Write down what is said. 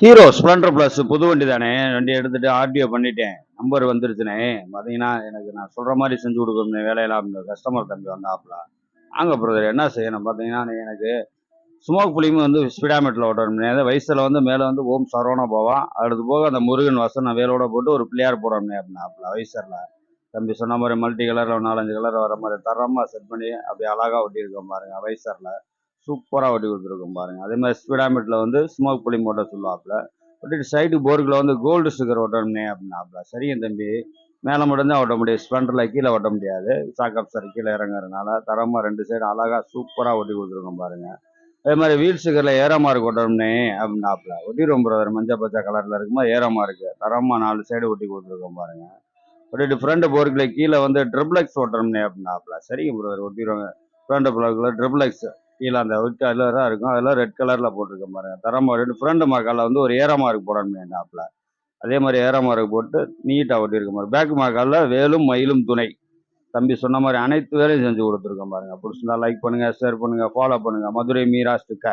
Hero Splendor plus புது வண்டி தானே? வண்டி எடுத்துட்டு ஆர்டிஓ பண்ணிட்டேன். நம்பர் வந்துருச்சுனே. பார்த்தீங்கன்னா எனக்கு நான் சொல்கிற மாதிரி செஞ்சு கொடுக்கணும் வேலையெல்லாம் கஸ்டமர் தம்பி வந்தாப்புல. ஆங்க பிரதர் என்ன செய்யணும்? பார்த்தீங்கன்னா எனக்கு ஸ்மோக் புளியும் வந்து ஸ்பீடாமீட்டரில் ஓட்டணும்னே. அந்த வயசில் வந்து மேலே வந்து ஓம் சரவணா போவான் அடுத்து போக அந்த முருகன் வசனம் வேலோட போட்டு ஒரு பிள்ளையார் போடணும்னே அப்படின்னாப்புல வயசரில் தம்பி சொன்ன மாதிரி மல்டி கலரில் நாலஞ்சு கலர் வர மாதிரி தரமாக செட் பண்ணி அப்படியே அழகாக ஒட்டியிருக்கோம் பாருங்க வயசரில் சூப்பராக ஒட்டி கொடுத்துருக்கோம் பாருங்கள் அதே மாதிரி ஸ்பீடாமீட்டரில் வந்து ஸ்மோக் புளி மோட்டர் சொல்லுவாப்புல. ஒட்டிட்டு சைடு போர்க்கில் வந்து கோல்டு சுகர் ஓட்டணும்னே அப்படின்னாப்புல. சரிங்க தம்பி. மேலே மட்டும்தான் ஓட்ட முடியும். ஸ்ப்ளெண்டரில் கீழே ஓட்ட முடியாது. சாக்கப் சார் கீழே இறங்குறதுனால தரமாக ரெண்டு சைடு அழகாக சூப்பராக ஒட்டி கொடுத்துருக்கோம் பாருங்கள் அதே மாதிரி வீல் சுகரில் ஏறமா இருக்கு ஓட்டணும்னே அப்படின்னாப்புல. ஒட்டிடுவோம் பிரதர் மஞ்சள் பச்சை கலரில் இருக்கும்போது ஏறமா இருக்குது தரமாக நாலு சைடு ஒட்டி கொடுத்துருக்கோம் பாருங்க. ஒட்டிட்டு ஃப்ரண்ட் போர்க்கில் கீழே வந்து ட்ரிப்ளெக்ஸ் ஓட்டணும்னே அப்படின்னாப்புல. சரிங்க பிரதர் ஒட்டிடுவாங்க ஃப்ரண்ட் போர்க்கில் ட்ரிபிளெக்ஸ் கீழே அந்த ஒயிட் கலராக இருக்கும். அதெல்லாம் ரெட் கலரில் போட்டிருக்கேன் பாருங்க தரமாக ரெண்டு ஃப்ரண்ட் மார்க்கால வந்து ஒரு ஏற மார்க் போடணுமே டாப்பில் அதே மாதிரி ஏற மார்க் போட்டு நீட்டாக ஒட்டியிருக்க மாதிரி. பேக் மார்க்கால வேலும் மயிலும் துணை. தம்பி சொன்ன மாதிரி அனைத்து வேலையும் செஞ்சு கொடுத்துருக்கோம் பாருங்க பிடிச்சிருந்தா லைக் பண்ணுங்கள் ஷேர் பண்ணுங்கள் ஃபாலோ பண்ணுங்கள் மதுரை மீரா ஸ்டிக்கர்